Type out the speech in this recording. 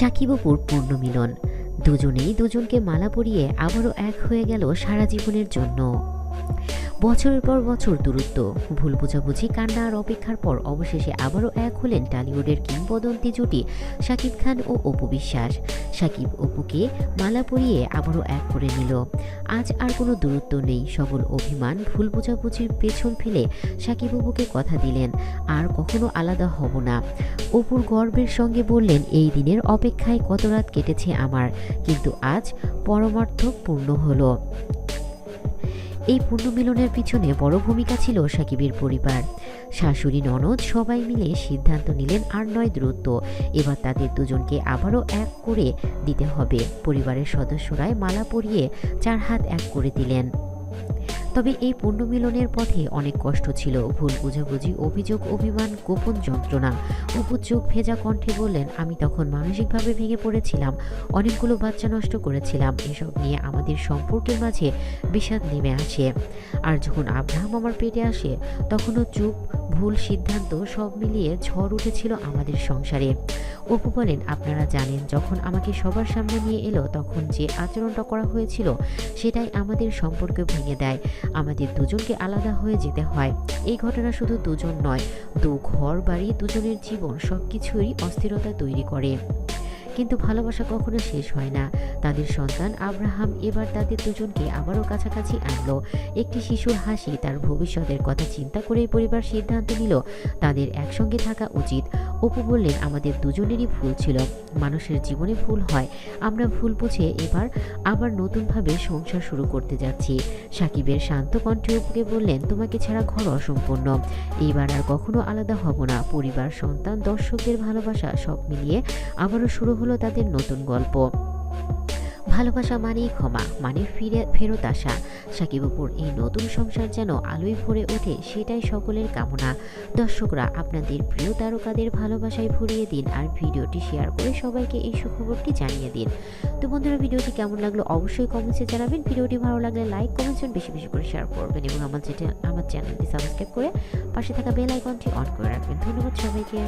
সাকিবপুর পূর্ণমিলন দুজনেই দুজনকে মালা পরিয়ে আবারও এক হয়ে গেল সারা জীবনের জন্য। বছরের পর বছর দূরত্ব, ভুল বোঝাবুঝি, কান্না আর অপেক্ষার পর অবশেষে আবারও এক হলেন টালিউডের কিংবদন্তি জুটি শাকিব খান ও অপু বিশ্বাস। শাকিব অপুকে মালা পরিয়ে আবারও এক করে নিল। আজ আর কোনো দূরত্ব নেই সকল অভিমান, ভুল বোঝাবুঝির পেছন ফেলে শাকিব অপুকে কথা দিলেন, আর কখনো আলাদা হব না। অপুর গর্বের সঙ্গে বললেন, এই দিনের অপেক্ষায় কত রাত কেটেছে আমার, কিন্তু আজ পরমার্থক পূর্ণ হলো। এই পুণ্যমিলনের পিছনে বড় ভূমিকা ছিল সাকিবের পরিবার। শাশুড়ি, ননদ সবাই মিলে সিদ্ধান্ত নিলেন আর নয় দ্রুত। এবার তাদের দুজনকে আবারও এক করে দিতে হবে। পরিবারের সদস্যরাই মালা পরিয়ে চার হাত এক করে দিলেন। তবে এই পুণ্যমিলনের পথে অনেক কষ্ট ছিল। ভুল বুঝাবুঝি, অভিযোগ, অভিমান, গোপন যন্ত্রণা অপু চোখ ভেজা কণ্ঠে বললেন, আমি তখন মানসিকভাবে ভেঙে পড়েছিলাম, অনেকগুলো বাচ্চা নষ্ট করেছিলাম, এসব নিয়ে আমাদের সম্পর্কের মাঝে বিষাদ নেমে আসে। আর যখন আব্রাহাম আমার পেটে আসে, তখনও চুপ ভুল সিদ্ধান্ত সব মিলিয়ে ঝড় উঠেছিল আমাদের সংসারে। অপু বলেন, আপনারা জানেন, যখন আমাকে সবার সামনে নিয়ে এলো, তখন যে আচরণটা করা হয়েছিল, সেটাই আমাদের সম্পর্ক ভেঙে দেয়। আমাদের দুজনকে আলাদা হয়ে যেতে হয়। এই ঘটনা শুধু দুজন নয়, দু ঘর বাড়ি, দুজনের জীবন সব কিছুরই অস্থিরতা তৈরি করে। কিন্তু ভালোবাসা কখনো শেষ হয় না। তাদের সন্তান আব্রাহাম এবার তাদের দুজনকে আবারও কাছাকাছি আনলো। একটি শিশুর হাসি তার ভবিষ্যতের কথা চিন্তা করে পরিবার সিদ্ধান্ত নিল, তাদের একসঙ্গে থাকা উচিত। অপু বললেন, আমাদের দুজনেরই ভুল ছিল। মানুষের জীবনে ভুল হয়। আমরা ভুল বুঝে এবার আবার নতুনভাবে সংসার শুরু করতে যাচ্ছি। সাকিবের শান্ত কণ্ঠে অপুকে বললেন, তোমাকে ছাড়া ঘর অসম্পূর্ণ। এইবার আর কখনো আলাদা হব না। পরিবার, সন্তান, দর্শকদের ভালোবাসা সব মিলিয়ে আবারও শুরু হলো তাদের নতুন গল্প। ভালোবাসা মানেই ক্ষমা মানে ফিরে, ফেরত আসা। সাকিব সাকিবপুর, এই নতুন সংসার যেন আলোয় ভরে ওঠে, সেটাই সকলের কামনা। দর্শকরা, আপনাদের প্রিয় তারকাদের ভালোবাসায় ভরিয়ে দিন আর ভিডিওটি শেয়ার করে সবাইকে এই সুখবরটি জানিয়ে দিন। তো বন্ধুরা, ভিডিওটি কেমন লাগল অবশ্যই কমেন্টসে জানাবেন। ভিডিওটি ভালো লাগলে লাইক কমেন্টস বেশি বেশি করে শেয়ার করবেন এবং আমার যেটা, আমার চ্যানেলটি সাবস্ক্রাইব করে পাশে থাকা বেল আইকনটি অন করে রাখবেন। ধন্যবাদ সবাইকে।